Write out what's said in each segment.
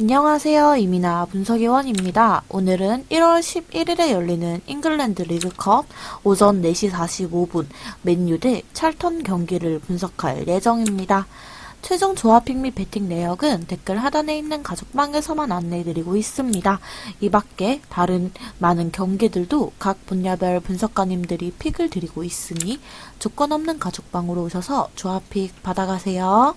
안녕하세요. 이민아 분석위원입니다. 오늘은 1월 11일에 열리는 잉글랜드 리그컵 오전 4시 45분 맨유 대 찰턴 경기를 분석할 예정입니다. 최종 조합픽 및 배팅 내역은 댓글 하단에 있는 가족방에서만 안내해드리고 있습니다. 이 밖에 다른 많은 경기들도 각 분야별 분석가님들이 픽을 드리고 있으니 조건 없는 가족방으로 오셔서 조합픽 받아가세요.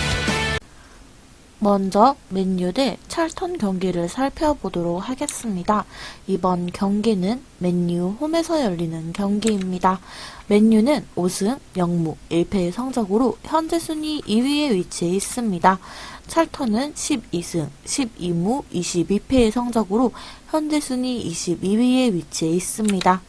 먼저 맨유 대 찰턴 경기를 살펴보도록 하겠습니다. 이번 경기는 맨유 홈에서 열리는 경기입니다. 맨유는 5승 0무 1패의 성적으로 현재 순위 2위에 위치해 있습니다. 찰턴은 12승 12무 22패의 성적으로 현재 순위 22위에 위치해 있습니다.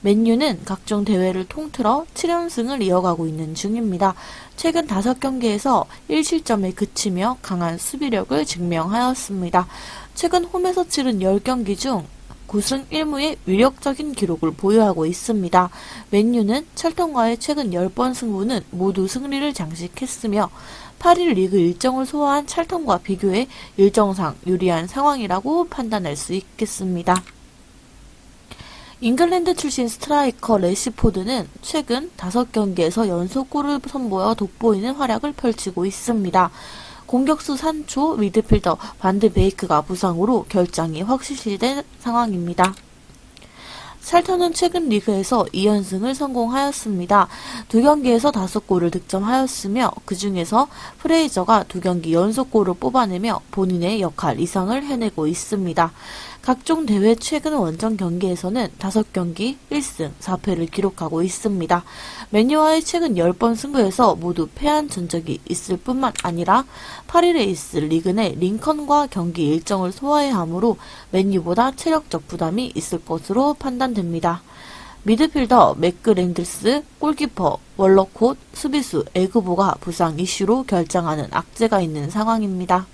맨유는 각종 대회를 통틀어 7연승을 이어가고 있는 중입니다. 최근 5경기에서 1실점에 그치며 강한 수비력을 증명하였습니다. 최근 홈에서 치른 10경기 중 9승 1무의 위력적인 기록을 보유하고 있습니다. 맨유는 찰턴과의 최근 10번 승부는 모두 승리를 장식했으며 8일 리그 일정을 소화한 찰턴과 비교해 일정상 유리한 상황이라고 판단할 수 있겠습니다. 잉글랜드 출신 스트라이커 레시포드는 최근 5경기에서 연속골을 선보여 돋보이는 활약을 펼치고 있습니다. 공격수 산초 미드필더 반드 베이크가 부상으로 결장이 확실시된 상황입니다. 찰턴은 최근 리그에서 2연승을 성공하였습니다. 두 경기에서 다섯 골을 득점하였으며 그 중에서 프레이저가 두 경기 연속골을 뽑아내며 본인의 역할 이상을 해내고 있습니다. 각종 대회 최근 원정 경기에서는 5경기 1승 4패를 기록하고 있습니다. 맨유와의 최근 10번 승부에서 모두 패한 전적이 있을 뿐만 아니라 8일에 있을 리그 내 링컨과 경기 일정을 소화해야 하므로 맨유보다 체력적 부담이 있을 것으로 판단 됩니다. 미드필더 맥그랜들스, 골키퍼, 월러콧, 수비수, 에그보가 부상 이슈로 결장하는 악재가 있는 상황입니다.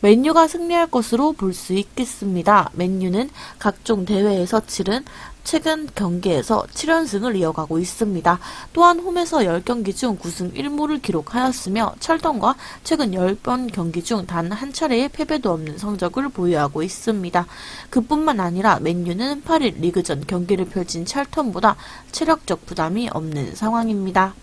맨유가 승리할 것으로 볼 수 있겠습니다. 맨유는 각종 대회에서 치른 최근 경기에서 7연승을 이어가고 있습니다. 또한 홈에서 10경기 중 9승 1무를 기록하였으며 철던과 최근 10번 경기 중 단 한 차례의 패배도 없는 성적을 보유하고 있습니다. 그뿐만 아니라 맨유는 8일 리그전 경기를 펼친 찰턴보다 체력적 부담이 없는 상황입니다.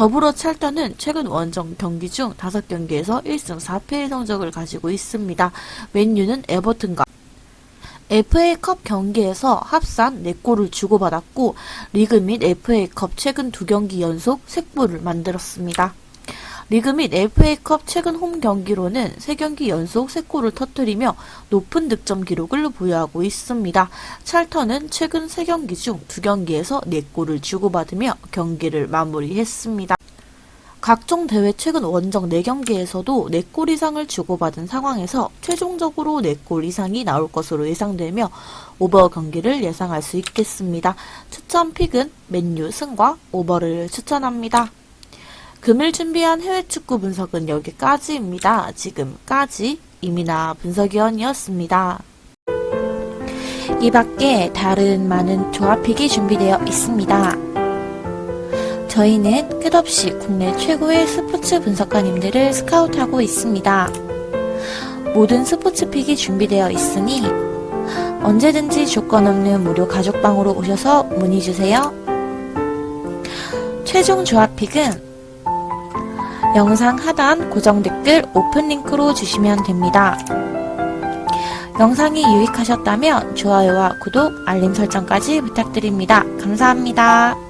더불어 찰턴은 최근 원정 경기 중 5경기에서 1승 4패의 성적을 가지고 있습니다. 맨유는 에버튼과 FA컵 경기에서 합산 4골을 주고받았고 리그 및 FA컵 최근 두 경기 연속 3골을 만들었습니다. 리그 및 FA컵 최근 홈 경기로는 3경기 연속 3골을 터뜨리며 높은 득점 기록을 보유하고 있습니다. 찰턴은 최근 3경기 중 2경기에서 4골을 주고받으며 경기를 마무리했습니다. 각종 대회 최근 원정 4경기에서도 4골 이상을 주고받은 상황에서 최종적으로 4골 이상이 나올 것으로 예상되며 오버 경기를 예상할 수 있겠습니다. 추천 픽은 맨유 승과 오버를 추천합니다. 금일 준비한 해외 축구 분석은 여기까지입니다. 지금까지 이민아 분석위원이었습니다. 이 밖에 다른 많은 조합픽이 준비되어 있습니다. 저희는 끝없이 국내 최고의 스포츠 분석가님들을 스카우트하고 있습니다. 모든 스포츠 픽이 준비되어 있으니 언제든지 조건 없는 무료 가족방으로 오셔서 문의주세요. 최종 조합픽은 영상 하단 고정 댓글 오픈 링크로 주시면 됩니다. 영상이 유익하셨다면 좋아요와 구독, 알림 설정까지 부탁드립니다. 감사합니다.